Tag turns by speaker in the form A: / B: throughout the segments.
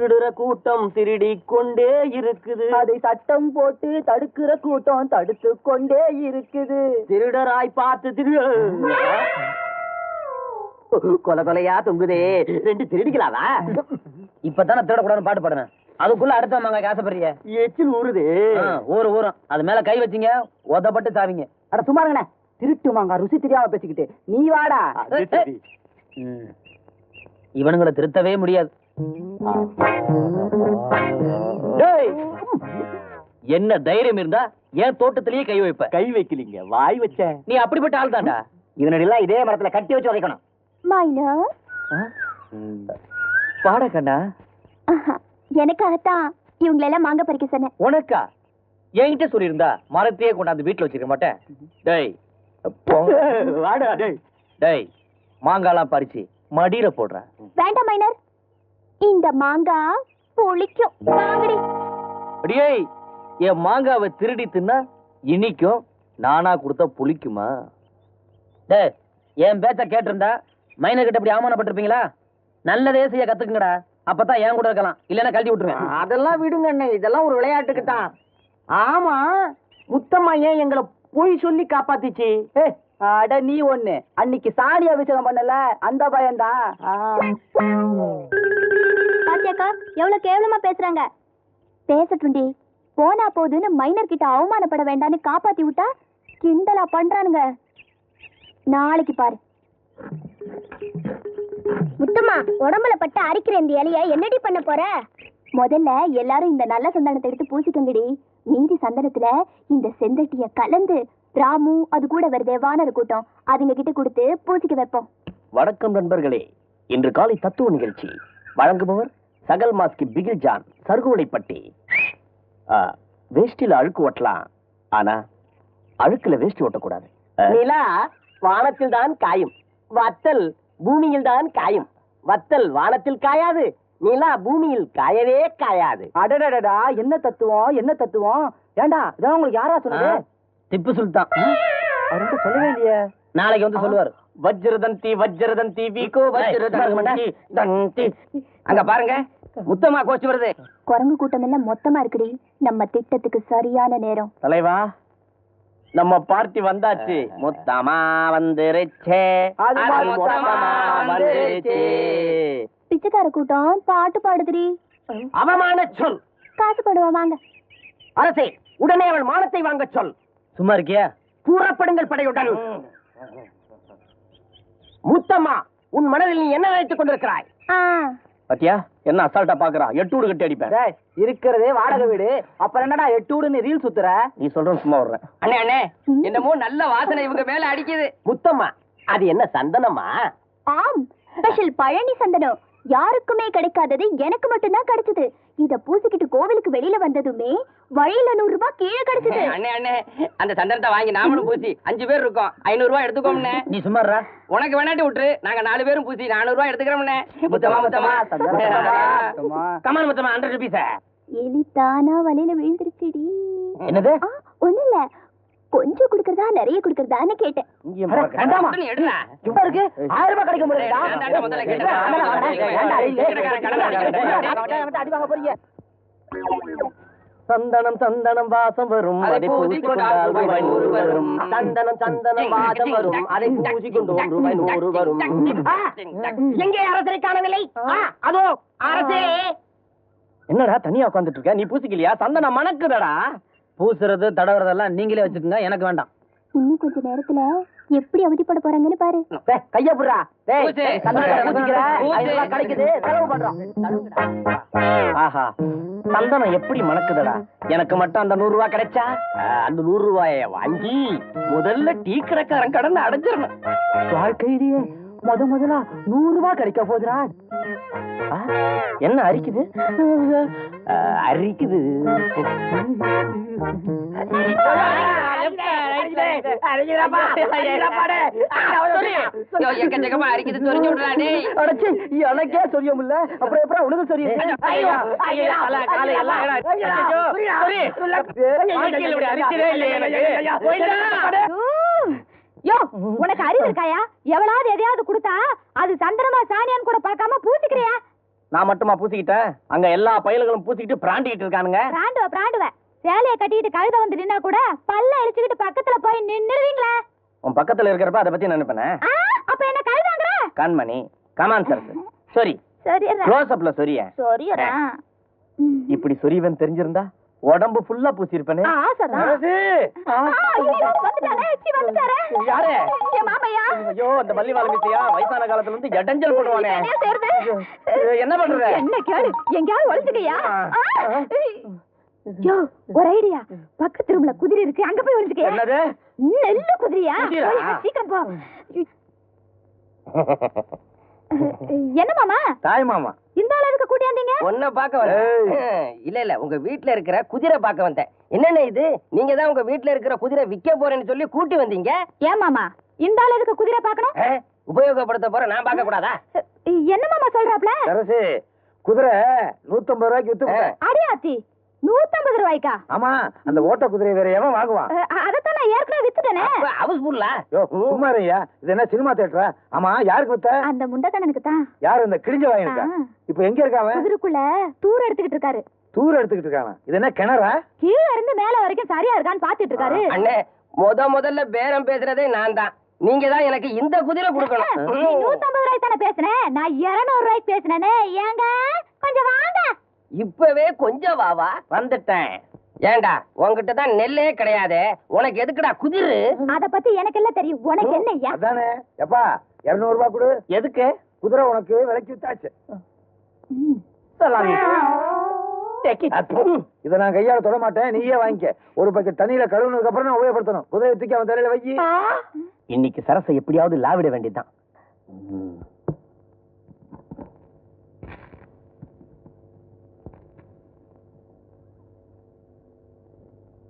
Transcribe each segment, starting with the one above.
A: திருடுற கூட்டம் திருடி கொண்டே இருக்குது.
B: அதை சட்டம் போட்டு தடுக்கிற கூட்டம் தடுத்து கொண்டே இருக்குது.
A: திருடராய் பார்த்து திரு. கொலை கொலையா தொங்குதே. ரெண்டு திருடிக்கலாவா?
C: இப்பதானே திருடக்கூடாதுன்னு பாட்டு பாடுனேன். அதுக்குள்ள அடுத்த மாங்க ஆசைப்படுறிய
A: எச்சில் ஊறுதே.
C: ஊரு ஊரும் அது மேல கை வச்சீங்க உதப்பட்டு சாவிங்க.
B: அட சும்மாருங்கண்ணே திருட்டு மாங்க ருசி தெரியாம பேசிக்கிட்டு. நீ வாடா.
C: இவனுங்களை திருத்தவே முடியாது. டேய், என்ன தைரியம் இருந்தா ஏன் தோட்டத்திலேயே கை வைப்ப.
A: கை வைக்கலீங்க. வாய் வச்சேன்
C: நீ அப்படிப்பட்ட ஆள் தான்டா.
A: இதனடிலாம் இதே மரத்துல கட்டி வச்சு உதைக்கணும்.
D: மைனர்?
C: பாட கண்ணா.
D: எனக்காகத்தான் இவங்களெல்லாம் மாங்க பறிக்க சொன்னேன்.
C: உனக்கா? என்கிட்ட சொல்லியிருந்தா மரத்தையே கொண்டாந்து வீட்டுல வச்சிருக்க மாட்டேன். டேய் போங்க.
A: வாடா டேய்.
C: டேய் மாங்காலாம் பறிச்சு மடியில போடுறேன்.
D: வேண்டாம் மைனர். இந்த மாங்காய் புளிக்கும். வாங்கடி.
C: அடியே என் மாங்காவை திருடி தின்னா இனிக்கும் நானா கொடுத்தா புளிக்குமா? டேய் என் பேச்ச கேட்டிருந்தா மைனர் கிட்ட இப்படி அவமானப்பட்டிருப்பீங்களா? நல்லதே செய்ய கத்துக்குங்கடா. அப்பதான் என் கூட இருக்கலாம். இல்லைன்னா கழட்டி விட்டுருவேன்.
B: அதெல்லாம் விடுங்க அண்ணே. இதெல்லாம் ஒரு விளையாட்டுக்கு தான். ஆமா முத்தம்மா ஏன் எங்களை பொய் சொல்லி காப்பாத்திச்சு? அட நீ ஒண்ணு. அன்னைக்கு சாணி அபிஷேகம் பண்ணல? அந்த பயன்டா
D: பாத்தியாக்கா எவ்வளவு கேவலமா பேசுறாங்க. பேசட்டுண்டி போனா போதுன்னு மைனர் கிட்ட அவமானப்பட வேண்டான்னு காப்பாத்தி விட்டா கிண்டலா பண்றானுங்க. நாளைக்கு பாரு. முத்தம்மா உடம்புல பட்டு அரிக்கிற இந்த இலைய என்னடி பண்ண போற? முதல்ல எல்லாரும் இந்த நல்ல சந்தனத்தை எடுத்து பூசிக்கங்கடி. மீதி சந்தனத்துல இந்த செந்தட்டிய கலந்து ராமு அது கூட வருதே வானர கூட்டம் அதுங்க கிட்ட கொடுத்து பூசிக்க வைப்போம்.
A: வணக்கம் நண்பர்களே இன்று காலை தத்துவ நிகழ்ச்சி. வழங்குபவர் சகல் மாஸ்கி பிகில் ஜான் சருகுவளைப்பட்டி ஆ, வேஷ்டில அழுக்கு ஓட்டலாம். ஆனா அழுக்குல வேஷ்டி ஓட்டக்கூடாது. நிலா வானத்தில் தான் காயும். வத்தல் பூமியில் தான் காயும். வத்தல் வானத்தில் காயாது. நிலா பூமியில் காயவே காயாது.
B: அடடடடா என்ன தத்துவம் என்ன தத்துவம்? ஏண்டா இதான் உங்களுக்கு யாரா சொன்னது?
C: திப்பு சுல்தான்.
B: அவர்கிட்ட சொல்லவே இல்லையே.
C: நாளைக்கு வந்து சொல்லுவாரு.
A: வஜ்ரதந்தி வஜ்ரதந்தி வீகோ வஜ்ரதந்தி தந்தி. அங்க பாருங்க. முத்தமா கோச்சு வருது.
D: குரங்கு கூட்டம் எல்லாம் மொத்தமா இருக்குடி. நம்ம திட்டத்துக்கு சரியான நேரம்.
A: தலைவா நம்ம பார்ட்டி வந்தாச்சு. முத்தமா வந்துருச்சே.
D: பிச்சைக்கார கூட்டம் பாட்டு பாடுதுடி.
A: அவமான சொல்.
D: காசு போடுவா வாங்க.
A: அரசே உடனே அவள் மானத்தை வாங்க சொல்.
C: சும்மா இருக்கியா?
A: கூறப்படுங்கள் படையுடன். முத்தம்மா உன் மனதில் நீ என்ன நினைத்துக் கொண்டிருக்கிறாய்?
D: ஆ.
A: பத்தியா? என்ன அசால்ட்டா பாக்குறா? எட்டு வீடு கட்டி அடிப்பேன்.
B: டேய், இருக்கிறதே வாடகை வீடு. அப்புறம் என்னடா எட்டு வீடுன்னு ரீல் சுத்துற?
A: நீ சொல்ற சும்மா வர்றேன்
E: அண்ணே அண்ணே என்னமோ நல்ல வாசனை இவங்க மேல அடிக்குது.
A: முத்தம்மா அது என்ன சந்தனமா?
D: ஆம் ஸ்பெஷல் பழனி சந்தனம். யாருக்குமே கிடைக்காதது எனக்கு மட்டும்தான் கிடைச்சது. இத பூசிக்கிட்டு கோவிலுக்கு வெளியில வந்ததுமே வழியில நூறு ரூபாய் கீழே கிடைச்சது.
E: அண்ணே அண்ணே அந்த சந்தனத்தை வாங்கி நாமளும் பூசி அஞ்சு பேர் இருக்கோம். ஐநூறு ரூபாய் எடுத்துக்கோம்ண்ணே.
C: நீ சும்மா இருடா.
E: உனக்கு வேணாட்டி விட்டுரு. நாங்க நாலு பேரும் பூசி நானூறு ரூபாய் எடுத்துக்கிறோம்ண்ணே. முத்தமா முத்தமா
B: சந்தனமா.
A: கமான் முத்தமா ஹண்ட்ரட் ருபீஸ்
D: எலி தானா வலையில விழுந்துருச்சுடி.
C: என்னது?
D: ஆ, ஒண்ணும் இல்ல கொஞ்சம் குடுக்கறதா நிறைய குடுக்கறதான்னு கேட்டேன்.
B: இருக்கு ஆயிரம் ரூபாய் கிடைக்க
A: சந்தனம் சந்தனம் வாசம் வரும்.
E: அதை
A: அதை
E: பூசிக் கொண்டால்
A: பூசிக்கொண்டால்
E: ரூபாய் நூறு வரும்.
A: சந்தனம் சந்தனம் வாசம் வரும். அதை பூசிக்கொண்டோம் ரூபாய் நூறு வரும்.
B: எங்கே அரசரை காணவில்லை? ஆ, அதோ அரசே.
A: என்னடா தனியா உட்கார்ந்துட்டு இருக்க? நீ பூசிக்கலையா? சந்தனம் மணக்குதடா.
C: பூசுறது தடவுறதெல்லாம் நீங்களே வச்சுக்கோங்க. எனக்கு வேண்டாம்.
D: இன்னும் கொஞ்ச நேரத்துல எப்படி அவதிப்பட போறாங்கன்னு பாரு.
B: கைய புடுறா. கிடைக்குது. செலவு பண்றோம்
A: ஆஹா. சந்தனம் எப்படி மணக்குதடா. எனக்கு மட்டும் அந்த நூறு ரூபாய் கிடைச்சா? அந்த நூறு ரூபாய வாங்கி முதல்ல டீ கடைக்காரன் கடன் அடைஞ்சிடணும்.
B: வாழ்க்கையிலேயே முத முதலா நூறு ரூபாய் கிடைக்க போதுடா
A: என்ன அரிக்குது? அரிக்குது.
B: எனக்கே சொல்ல முடியல அப்புறம் எப்பறம் உனக்கு சொல்லியது
D: யோ உனக்கு அறிவு இருக்காயா? எவ்வளவு எதையாவது கொடுத்தா அது சந்திரமா சாணியான்னு கூட பார்க்காம பூசிக்கிறியா?
F: நான் மட்டுமா பூசிக்கிட்டேன்? அங்க எல்லா பயல்களும் பூசிக்கிட்டு பிராண்டிக்கிட்டு இருக்கானுங்க.
G: பிராண்டுவ பிராண்டுவ. சேலைய கட்டிக்கிட்டு கழுத வந்து நின்னா கூட பல்ல அடிச்சுக்கிட்டு பக்கத்துல போய் நின்னுருவீங்களே
F: உன் பக்கத்துல இருக்கிறப்ப அதை பத்தி நினைப்பேனே?
G: அப்ப என்ன கழுதாங்கற
F: கண்மணி கமான் சார். சரி க்ளோஸ் அப்ல சொரிய. இப்படி சொரியவன் தெரிஞ்சிருந்தா? உடம்பு ஃபுல்லா பூசிருப்பேனே. யாரு? ஐயோ இந்த பள்ளி வாழமிசையா வயசான காலத்துல இருந்து எடஞ்சல் போடுவானே
G: என்ன
F: பண்ற
G: என்ன கேளு எங்கேயாவது ஒளிஞ்சுக்கையா யோ ஒரு ஐடியா பக்கத்து ரூம்ல குதிரை இருக்கு அங்க போய் ஒளிஞ்சுக்கையா
F: என்னது
G: நெல்லு குதிரையா சீக்கிரம் போ என்ன மாமா?
F: தாய் மாமா.
G: இந்த அளவுக்கு கூட்டியாந்தீங்க
E: ஒன்ன பார்க்க வந்தேன். இல்ல இல்ல உங்க வீட்ல இருக்கிற குதிரை பார்க்க வந்தேன். என்னென்ன இது? நீங்க தான் உங்க வீட்ல இருக்கிற குதிரை விக்க போறேன்னு சொல்லி கூட்டி வந்தீங்க?
G: ஏன் மாமா? இந்த அளவுக்கு குதிரை பார்க்கணும்?
E: உபயோகப்படுத்த போற நான் பார்க்க கூடாதா?
G: என்ன மாமா சொல்றாப்ல?
C: சரசு குதிரை நூத்தம்பது ரூபாய்க்கு வித்து.
G: அடியாத்தி நூத்தம்பது ரூபாய்க்கா?
C: ஆமா அந்த ஓட்ட குதிரை வேற எவன் வாங்குவான்?
G: அதைத்தான் நான் ஏற்கனவே வித்துட்டேனே.
E: ஹவுஸ்ஃபுல்லா
C: யோ சும்மா இருய்யா இது என்ன சினிமா தியேட்டரா ஆமா யாருக்கு வித்த?
G: அந்த முண்டக்கண்ணனுக்கு தான்
C: யாரு இந்த கிழிஞ்ச வாங்கிருக்கா இப்ப எங்க இருக்காவன்
G: குதிரைக்குள்ள தூர் எடுத்துக்கிட்டு இருக்காரு.
C: தூர எடுத்துக்கிட்டு இது என்ன கிணறா?
G: கீழ இருந்து மேல வரைக்கும் சரியா இருக்கான்னு பாத்துட்டு இருக்காரு.
E: அண்ணே முத முதல்ல பேரம் பேசுறதே நான் தான். நீங்க தான் எனக்கு இந்த குதிரை
G: நீ
E: கொடுக்கணும்
G: நூத்தம்பது ரூபாய்க்கு தானே பேசுனேன் நான் இருநூறு ரூபாய்க்கு பேசினேனே. ஏங்க கொஞ்சம் வாங்க.
E: இப்பவே கொஞ்சம் வாவா
F: வந்துட்டேன்.
E: ஏண்டா உன்கிட்ட தான் நெல்லே கிடையாதே. உனக்கு எதுக்குடா குதிரை?
G: அத பத்தி எனக்கு எல்லாம் தெரியும்? உனக்கு என்ன ஐயா
C: அதானே? எப்பா இருநூறு ரூபாய் கொடு.
F: எதுக்கு?
C: குதிரை உனக்கு விலைக்கு வித்தாச்சு. இத நான் கையால தொட மாட்டேன். நீயே வாங்கிக்க. ஒரு பக்கெட் தண்ணியில கழுவுனதுக்கு அப்புறம் நான் உபயோகப்படுத்தணும். குதிரை தூக்கி அவன் தலையில வை.
F: இன்னைக்கு சரசை எப்படியாவது லாவிட வேண்டியதுதான் ம்.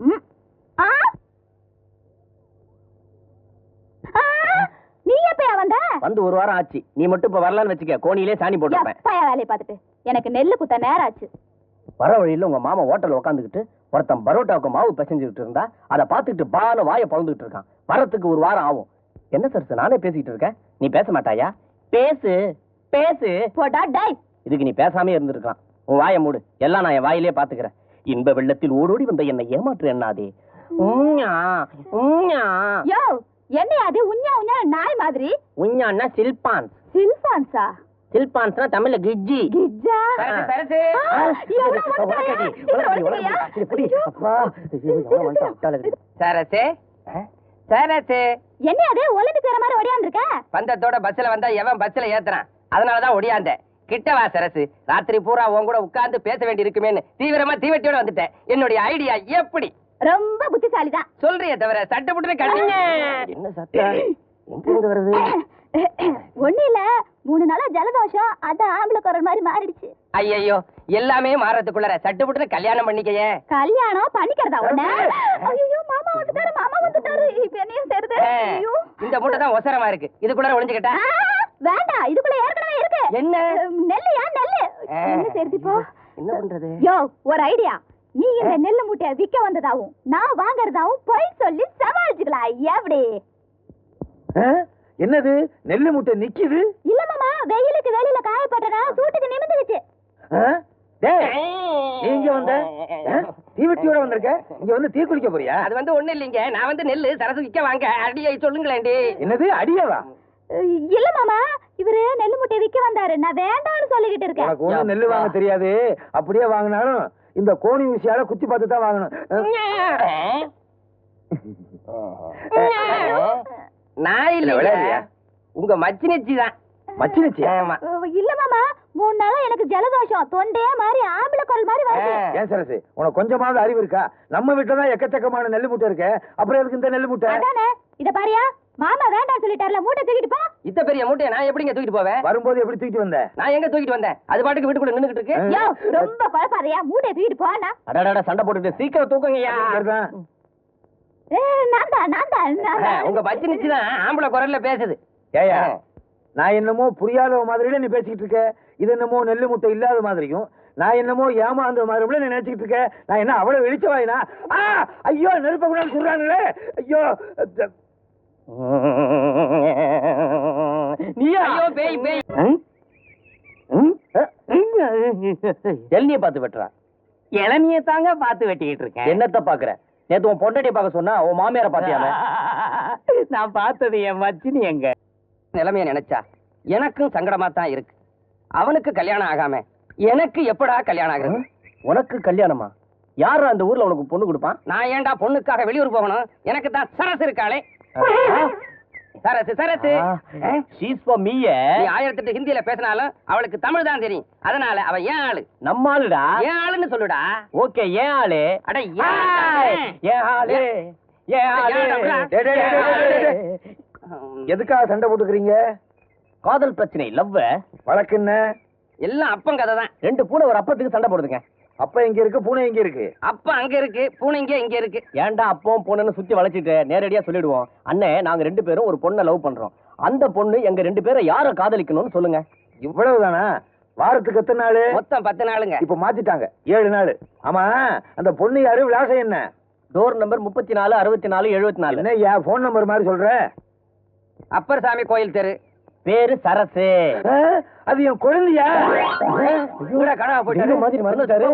G: ம். ஆ? ஆ? நீ எப்பயா வந்த
F: ஒரு வாரம் ஆச்சு. நீ மட்டும் இப்ப வரலான்னு வச்சுக்க. கோணியிலே சாணி போட்டுருப்பேன்.
G: எப்பயா வேலையை பார்த்துட்டு? எனக்கு நெல்லு குத்த நேரம் ஆச்சு.
F: வர வழியில உங்க மாமா ஹோட்டல்ல உட்காந்துக்கிட்டு ஒருத்தன் பரோட்டாவுக்கு மாவு பிசைஞ்சுக்கிட்டு இருந்தா அதை பார்த்துட்டு பால வாயை பழந்துகிட்டு இருக்கான். வரத்துக்கு ஒரு வாரம் ஆகும். என்ன சார் நானே பேசிக்கிட்டு இருக்கேன். நீ பேச மாட்டாயா? பேசு பேசு.
G: போடா டேய்.
F: இதுக்கு நீ பேசாமே இருந்திருக்கலாம். உன் வாயை மூடு. எல்லாம் நான் என் வாயிலே பாத்துக்கிறேன் இன்ப வெள்ளத்தில் ஓடோடி வந்த என்னை ஏமாற்று உஞ்ஞா.
G: யோ என்னையா அது உஞ்சா உஞ்சா நாய் மாதிரி
F: உஞ்ஞான்னா சில்பான்ஸ்
G: சில்பான்ஸா
F: சில்பான்ஸ்னா தமிழ்ல கிஜ்ஜி
G: கிஜ்ஜா
E: சரசு, சரசு. சரசு சரசு
G: என்ன அது ஒலிம்பி பேர மாதிரி ஓடியாந்துருக்க
E: பந்தத்தோட பஸ்ல வந்தா எவன் பஸ்ல ஏத்துறான் அதனாலதான் ஒடியாந்தேன் கிட்ட வா சரசு ராத்திரி பூரா உன் கூட உட்கார்ந்து பேச வேண்டி இருக்குமேன்னு தீவிரமா தீவட்டியோட வந்துட்டேன் என்னுடைய ஐடியா எப்படி
G: ரொம்ப புத்திசாலிதான்
E: சொல்றியே தவிர சட்டப்பட்டு கட்டுங்க
F: என்ன சத்தம் எங்க இருந்து வருது?
G: ஒண்ணு இல்ல மூணு நாளா ஜலதோஷம். அதான் ஆம்பளை குரல் மாதிரி மாறிடுச்சு.
E: ஐயையோ எல்லாமே மாறதுக்குள்ள சட்டுப்புட்டு கல்யாணம் பண்ணிக்கையே.
G: கல்யாணம் பண்ணிக்கிறதா உடனே ஐயோ மாமா வந்துட்டாரு மாமா வந்துட்டாரு. இப்ப என்னையும் சேருது? ஐயோ
E: இந்த மூட்டை தான் ஒசரமா இருக்கு. இதுக்குள்ள ஒளிஞ்சுக்கிட்டா?
G: ஆ, வேண்டாம் இதுக்குள்ள ஏற்கனவே இருக்கு.
E: என்ன?
G: நெல்லையா நெல்லு. என்ன சேருது இப்போ?
E: என்ன பண்றது?
G: யோ ஒரு ஐடியா. நீ இந்த நெல்லு மூட்டைய விக்க வந்ததாவும் நான் வாங்குறதாவும் பொய் சொல்லி சமாளிச்சுக்கலாம் எப்படி?
C: என்னது? நெல்லு முட்டை நிக்குது?
G: இல்ல மாமா வெயிலுக்கு வெளியில காய போட்டனா சூட்டுக்கு நிமிந்துருச்சு
C: ஆ? டேய், நீ இங்க வந்த? தீவெட்டியோட வந்திருக்க? இங்க வந்து தீ குளிக்க போறியா?
E: அது வந்து ஒண்ணு இல்லைங்க. நான் வந்து நெல்லு சரசு விக்க வாங்க. அடியை சொல்லுங்களேன்டி.
C: என்னது? அடியவா?
G: இல்ல மாமா இவரு நெல்லு மூட்டைய விக்க வந்தாரு. நான் வேண்டாம்னு சொல்லிக்கிட்டு இருக்கேன்.
C: நெல்லு வாங்க தெரியாது. அப்படியே வாங்கினாலும் இந்த கோணி விஷயால குத்தி பார்த்து தான் வாங்கணும்
E: நான்
C: இல்ல?
E: உங்க மச்சினிச்சி தான்.
C: மச்சினச்சி
E: ஆமா.
G: இல்ல மாமா. மூணு நாளா எனக்கு ஜலதோஷம். தொண்டே மாதிரி ஆம்பளை குரல் மாதிரி வருது.
C: ஏன் சரசு? உனக்கு கொஞ்சமாவது அறிவு இருக்கா? நம்ம வீட்டுல தான் எக்கச்சக்கமான நெல்லு மூட்டை இருக்கு. அப்புறம் எதுக்கு இந்த நெல்லு மூட்டை
G: அதானே? இத பாரியா? மாமா வேண்டாம் சொல்லிட்டார்ல மூட்டை தூக்கிட்டு போ.
E: இத்த பெரிய மூட்டையை நான் எப்படிங்க தூக்கிட்டு போவேன்?
C: வரும்போது எப்படி தூக்கிட்டு வந்த?
E: நான் எங்க தூக்கிட்டு வந்தேன்? அது பாட்டுக்கு வீட்டுக்குள்ள நின்னுகிட்டு இருக்கு.
G: யோ ரொம்ப குழப்பாதையா? மூட்டையை தூக்கிட்டு போனா
F: அடடட சண்டை போட்டுட்டு சீக்கிரம் தூக்குங்கய்யா.
C: சரிதான்.
G: நான் தான் நான் தான் நான் தான்.
E: உங்க மச்சினிச்சி தான் ஆம்பளை குரல்ல பேசுது.
C: ஏயா நான் என்னமோ புரியாத மாதிரில நீ பேசிக்கிட்டு இருக்க. இது என்னமோ நெல்லு முட்டை இல்லாத மாதிரியும் நான் என்னமோ ஏமாந்த மாதிரி நீ நினைச்சுக்கிட்டு இருக்க. நான் என்ன அவ்வளவு வெளிச்சவாயினா ஆ! ஐயோ நெருப்ப கூட சொல்றாங்களே. ஐயோ
H: எல்னிய பார்த்து வெட்டுறா.
E: இளநிய தாங்க பார்த்து வெட்டிக்கிட்டு இருக்கேன்.
H: என்னத்த பாக்குற நேத்து உன் பொண்டாட்டிய பார்க்க சொன்னா உன் மாமியார பாத்தியாமே
E: நான் பார்த்தது என் மச்சினி எங்க? நிலைமைய நினைச்சா எனக்கும் சங்கடமா தான் இருக்கு. அவனுக்கு கல்யாணம் ஆகாம எனக்கு எப்படா கல்யாணம் ஆகுது
F: உனக்கு கல்யாணமா? யார் அந்த ஊர்ல உனக்கு பொண்ணு கொடுப்பான்?
E: நான் ஏன்டா பொண்ணுக்காக வெளியூர் போகணும்? எனக்கு தான் சரசு இருக்காளே. சரசு ஆ?
F: ஷீஸ் ஃபார் மீய
E: நீ ஆயிரத்தெட்டு ஹிந்தியில பேசினாலும் அவளுக்கு தமிழ் தான் தெரியும். அதனால அவ ஏன் ஆளு?
F: நம்ம ஆளுடா?
E: ஏன் ஆளுன்னு சொல்லுடா.
F: ஓகே ஏன் ஆளு?
E: அட ஏன்
F: ஆளு? ஏன் ஆளு.
C: எதுக்காக சண்டை போட்டுக்கிறீங்க?
F: காதல் பிரச்சனை லவ்
C: வழக்கு என்ன?
E: எல்லாம் அப்பன் கதை தான்.
F: ரெண்டு பூனை ஒரு அப்பத்துக்கு சண்டை போடுதுங்க.
C: அப்ப எங்க இருக்கு பூனை எங்க இருக்கு.
E: அப்ப அங்க இருக்கு பூனை இங்க இங்க இருக்கு.
F: ஏன்டா அப்பவும் பொண்ணுன்னு சுத்தி வளைச்சிட்டு நேரடியா சொல்லிடுவோம். அண்ணே நாங்க ரெண்டு பேரும் ஒரு பொண்ணை லவ் பண்றோம். அந்த பொண்ணு எங்க ரெண்டு பேரை யார காதலிக்கணும்னு சொல்லுங்க.
C: இவ்வளவுதானா? வாரத்துக்கு எத்தனை நாள்?
E: மொத்தம் பத்து நாளுங்க.
C: இப்ப மாத்திட்டாங்க. ஏழு நாள். ஆமா அந்த பொண்ணு யாரு விலாசம் என்ன?
F: டோர் நம்பர் முப்பத்தி நாலு அறுபத்தி நாலு எழுபத்தி நாலு
C: என்ன என் போன் நம்பர் மாதிரி சொல்ற?
E: அப்பர் சாமி கோயில் தெரு.
F: பேரு சரசு.
C: அது என் குழந்தையா?
E: கூட போயிட்டாரு.
F: மாதிரி மறந்துட்டாரு.